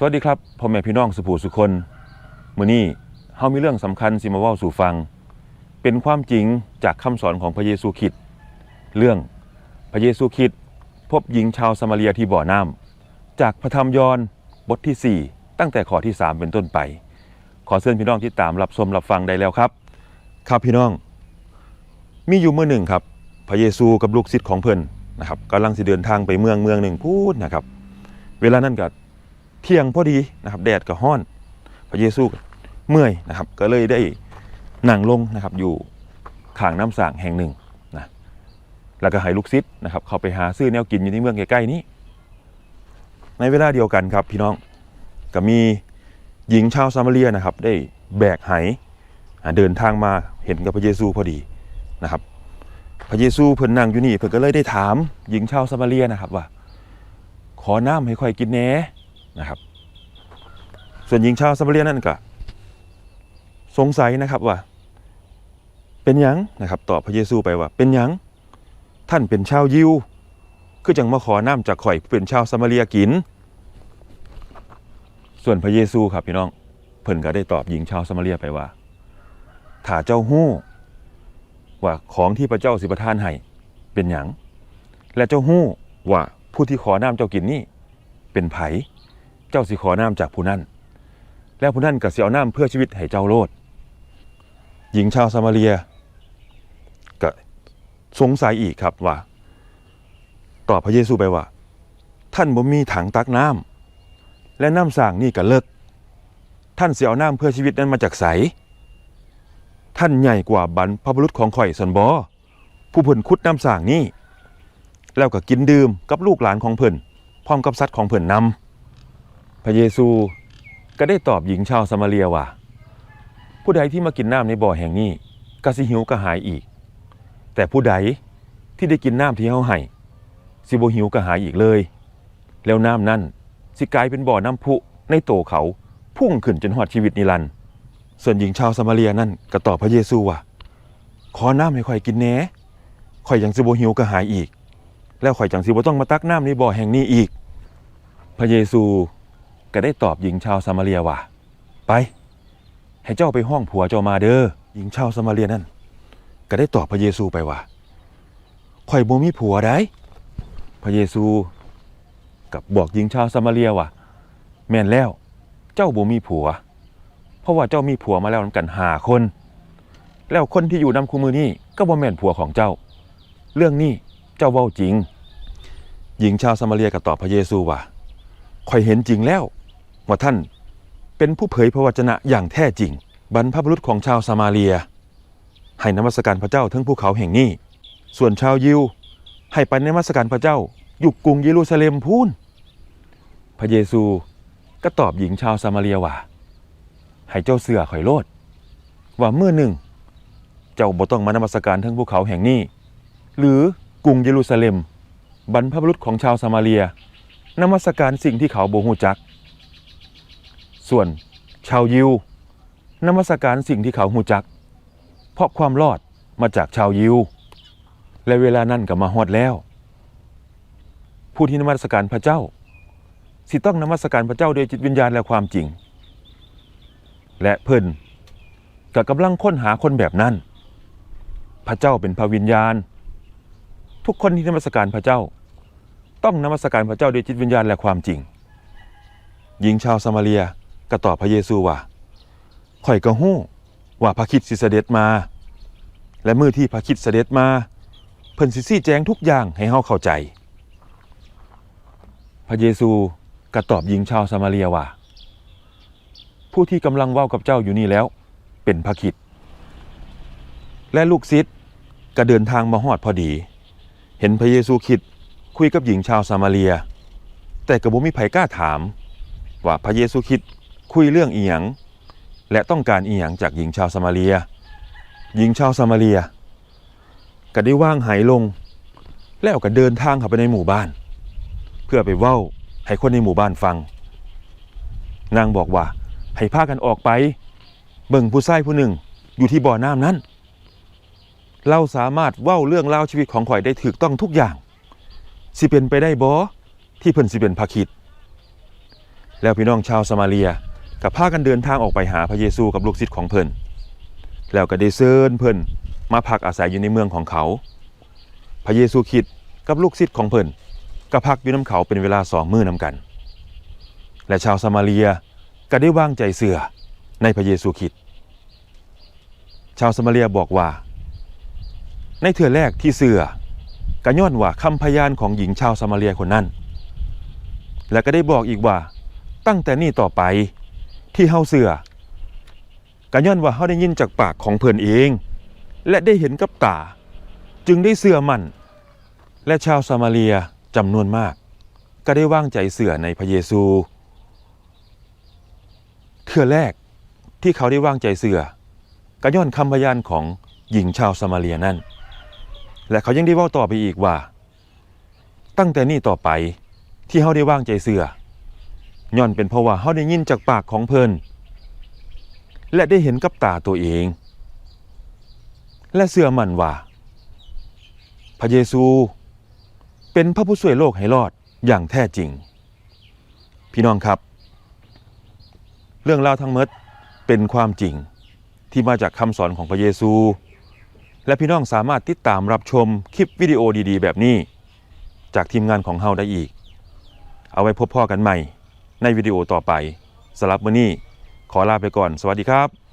สวัสดีครับพ่อแม่พี่น้องสุภูสุคนมื้อนี้เฮามีเรื่องสำคัญสิมาเว้าสู่ฟัง เป็นความจริงจากคำสอนของพระเยซูคริสต์เรื่องพระเยซูคริสต์พบหญิงชาวสมาเรียที่บ่อน้ำจากพระธรรมยอห์นบทที่ 4 ตั้งแต่ข้อที่ 3 เป็นต้นไป ขอเชิญพี่น้องที่ตามรับชมรับฟังได้แล้วครับ ครับพี่น้อง มีอยู่เมื่อหนึ่งครับ พระเยซูกับลูกศิษย์ของเพิ่นนะครับกำลังสิเดินทางไปเมืองเมืองหนึ่งพูดนะครับ เวลานั้นก็ เที่ยงพอดีนะครับแดดก็ฮ้อน พระเยซูเมื่อยนะครับ ก็เลยได้นั่งลงนะครับอยู่ข้างน้ำสางแห่งหนึ่งนะแล้วก็ให้ลูกศิษย์นะครับ เข้าไปหาซื้อแนวกินอยู่ที่เมืองใกล้ๆนี้ ในเวลาเดียวกันครับพี่น้องก็มีหญิงชาวซามาเรียนะครับ ได้แบกไหเดินทางมาเห็นกับพระเยซูพอดีนะครับ พระเยซูเพิ่นนั่งอยู่นี่เพิ่นก็เลยได้ถามหญิงชาวซามาเรียนะครับว่า ขอน้ำให้ค่อยกินแหน่ นะครับ ส่วนหญิงชาวซามาเรียนั่นก็สงสัยนะครับว่า เป็นยังนะครับตอบพระเยซูไปว่า เป็นยังท่านเป็นชาวยิวคือจังมาขอน้ำจากข่อยเป็นชาวซามาเรียกิน ส่วนพระเยซูครับพี่น้องเพิ่นก็ได้ตอบหญิงชาวซามาเรียไปว่าถ้าเจ้าฮู้ว่าของที่พระเจ้าสิประทานให้เป็นหยังและเจ้าฮู้ว่าผู้ที่ขอน้ำเจ้ากินนี่เป็นไผ เจ้าสิขอน้ำจากผู้นั้น แล้วผู้นั้นก็สิเอาน้ำเพื่อชีวิตให้เจ้าโลด หญิงชาวซามาเรียก็สงสัยอีกครับว่าตอบพระเยซูไปว่า ท่านบ่มีถังตักน้ำและน้ำสร้างนี่ก็เลิก ท่านเสิเอาน้ำเพื่อชีวิตนั้นมาจากไสท่านใหญ่กว่าบรรพบุรุษของข่อยสันบอผู้เพิ่นคุดน้ำสร้างนี่แล้วก็กินดื่มกับลูกหลานของเพิ่นพร้อมกับสัตว์ของเพิ่นนำ ระเยซูก็ได้ตอบหญิงชาวสมาเรียว่า ผู้ใดที่มากินน้ำในบ่อแห่งนี้ก็สิหิวกระหายอีก แต่ผู้ใดที่ได้กินน้ำที่เฮาให้สิบ่หิวกระหายอีกเลย แล้วน้ำนั้นสิกลายเป็นบ่อน้ำพุในโตเขาพุ่งขึ้นจนหอดชีวิตนิรันดร์ส่วนหญิงชาวสมาเรียนั่นก็ตอบพระเยซูว่าขอน้ำให้ข่อยกินแหน่ข่อยยังสิบ่หิวกระหายอีก แล้วข่อยจังสิบ่ต้องมาตักน้ำในบ่อแห่งนี้อีก พระเยซู ก็ได้ตอบหญิงชาวสมาเรียว่า ไป ให้เจ้าไปห้องผัวเจ้ามาเด้อหญิงชาวสมาเรียนั่นก็ได้ตอบพระเยซูไปว่าข่อยบ่มีผัวได้ พระเยซูกับบอกหญิงชาวสมาเรียว่าแม่นแล้ว เจ้าบ่มีผัว เพราะว่าเจ้ามีผัวมาแล้วนำกันหาคน แล้วคนที่อยู่นำคูมือนี่ก็บ่แม่นผัวของเจ้า เรื่องนี้เจ้าเว้าจริง หญิงชาวสมาเรียก็ตอบพระเยซูว่า ข่อยเห็นจริงแล้วว่าท่านเป็นผู้เผยพระวจนะอย่างแท้จริง บรรพบุรุษของชาวสมาเรีย ให้นมัสการพระเจ้าทั้งภูเขาแห่งนี้ ส่วนชาวยิว ให้ไปนมัสการพระเจ้าอยู่กรุงเยรูซาเล็มพูนพระเยซูก็ตอบหญิงชาวสมาเรียว่า ให้เจ้าเสือข่อยโลด ว่าเมื่อหนึ่ง เจ้าบ่ต้องมานมัสการทั้งภูเขาแห่งนี้ หรือกรุงเยรูซาเล็ม บรรพบุรุษของชาวสมาเรีย นมัสการสิ่งที่เขาบ่ฮู้จัก ส่วนชาวยิวนมัสการสิ่งที่เขาฮู้จัก เพราะความรอดมาจากชาวยิว และเวลานั้นก็มาฮอดแล้ว ผู้ที่นมัสการพระเจ้า สิต้องนมัสการพระเจ้าโดยจิตวิญญาณและความจริง และเพิ่นก็กำลังค้นหาคนแบบนั้น พระเจ้าเป็นพระวิญญาณ ทุกคนที่นมัสการพระเจ้า ต้องนมัสการพระเจ้าด้วยจิตวิญญาณและความจริง หญิงชาวสมาเรียก็ตอบพระเยซูว่าข่อยก็ฮู้ว่าพระคิดสิเสด็จมา และมือที่พระคิดเสด็จมา เพิ่นสิซี่แจงทุกอย่างให้เฮาเข้าใจ พระเยซูก็ตอบหญิงชาวสมาเรียว่า ผู้ที่กำลังเว้ากับเจ้าอยู่นี่แล้ว เป็นพระคิด และลูกศิษย์ก็เดินทางมาฮอดพอดี เห็นพระเยซูคิด คุยกับหญิงชาวสมาเรีย แต่ก็บ่มีไผกล้าถาม ว่าพระเยซูคริดคุยเรื่องอีหยังและต้องการอีหยังจากหญิงชาวสมาเรีย หญิงชาวสมาเรีย ก็ได้ว่างหายลง แล้วก็เดินทางเข้าไปในหมู่บ้าน เพื่อไปเว้าให้คนในหมู่บ้านฟัง นางบอกว่าให้พากันออกไป เบิ่งผู้ชายผู้หนึ่งอยู่ที่บ่อน้ำนั้น เราสามารถเว้าเรื่องราวชีวิตของข่อยได้ถูกต้องทุกอย่าง สิเป็นไปได้บ่ที่เพิ่นสิเป็นพระคิด แล้วพี่น้องชาวสมาเรียกับพากันเดินทางออกไปหาพระเยซูกับลูกศิษย์ของเพิ่นแล้วก็ได้เชิญเพิ่นมาพักอาศัยอยู่ในเมืองของเขา พระเยซูคริดกับลูกศิษย์ของเพิ่นก็พักอยู่น้ำเขาเป็นเวลาสองมื้อนำกัน และชาวสมาเรียก็ได้วางใจเสื่อในพระเยซูคริดชาวสมาเรียบอกว่า ในเถื่อแรกที่เสื่อ กะย้อนว่าคำพยานของหญิงชาวสมาเรียคนนั้น และก็ได้บอกอีกว่าตั้งแต่นี้ต่อไปที่เฮาเสือกะย้อนว่าเฮาได้ยินจากปากของเพิ่นเอง และได้เห็นกับตา จึงได้เสื่อมั่น และชาวสมาเรียจำนวนมาก ก็ได้วางใจเสื่อในพระเยซูเถื่อแรกที่เขาได้วางใจเสื่อกะย้อนคำพยานของหญิงชาวสมาเรียนั่น และเขายังได้ว่าต่อไปอีกว่า ตั้งแต่นี้ต่อไปที่เขาได้ว่างใจเสือย้อนเป็นเพราะว่าเขาได้ยินจากปากของเพิ่นและได้เห็นกับตาตัวเอง และเสื่อมั่นว่า พระเยซูเป็นพระผู้ช่วยโลกให้รอดอย่างแท้จริง พี่น้องครับ เรื่องราวทั้งหมดเป็นความจริงที่มาจากคำสอนของพระเยซู และพี่น้องสามารถติดตามรับชมคลิปวิดีโอดีๆ แบบนี้ จากทีมงานของเฮาได้อีก เอาไว้พบพ่อกันใหม่ ในวิดีโอต่อไปสำหรับมื้อนี้ขอลาไปก่อน สวัสดีครับ